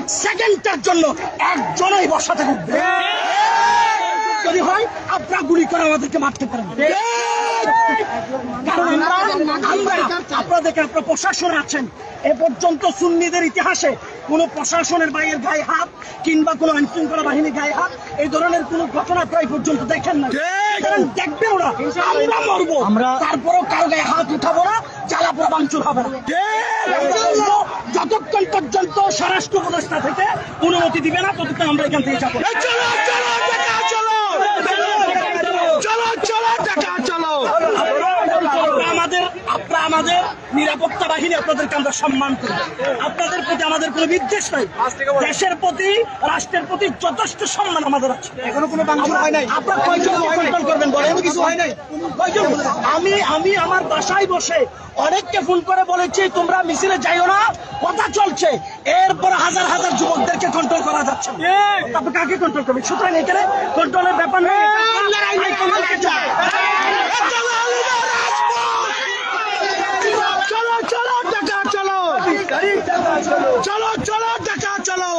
এক সেকেন্ডের জন্য একজনই বসাতে উঠবে যদি হয় আপনারা গুলি করে আমাদেরকে মারতে পারেন। কারণ আমরা আমরা আপনারা আপনার প্রশাসন আছেন? এ পর্যন্ত সুন্নিদের ইতিহাসে কোন প্রশাসনের বাইরের গায়ে হাত কিংবা কোন আইন শৃঙ্খলা বাহিনীর গায়ে হাত এই ধরনের কোন ঘটনা প্রায় পর্যন্ত দেখেন না কারণ দেখবে ওরা আমরা মরবো। আমরা তারপরেও কারও গায়ে হাত উঠাবো না জ্বালাপোড়া বাঞ্চুর হবে না। যতক্ষণ পর্যন্ত স্বরাষ্ট্র উপদেষ্টা থেকে অনুমতি দিবে না ততক্ষণ আমরা এখান থেকে যাব। চলো চলো চলো চলো চলো আমাদের আপনারা আমাদের নিরাপত্তা বাহিনী আপনাদেরকে আমরা সম্মান করি। আপনাদের প্রতি আমাদের কোনো বিদ্বেষ নাই। দেশের প্রতি রাষ্ট্রের প্রতি যথেষ্ট সম্মান আমাদের আছে। এখনও কোনো বাংলা হয় নাই? আপনার কয়জন কন্ট্রোল করবেন বলেন? কিছু হয় নাই? কয়জন? আমি আমি আমার বাসায় বসে অনেককে ফোন করে বলেছি তোমরা মিছিলে যাইও না কথা চলছে। এরপর হাজার হাজার যুবকদেরকে কন্ট্রোল করা যাচ্ছে না। আপনি কাকে কন্ট্রোল করবেন? সুতরাং এখানে কন্ট্রোলের ব্যাপার নেই। চলো চলো টাকা চলো।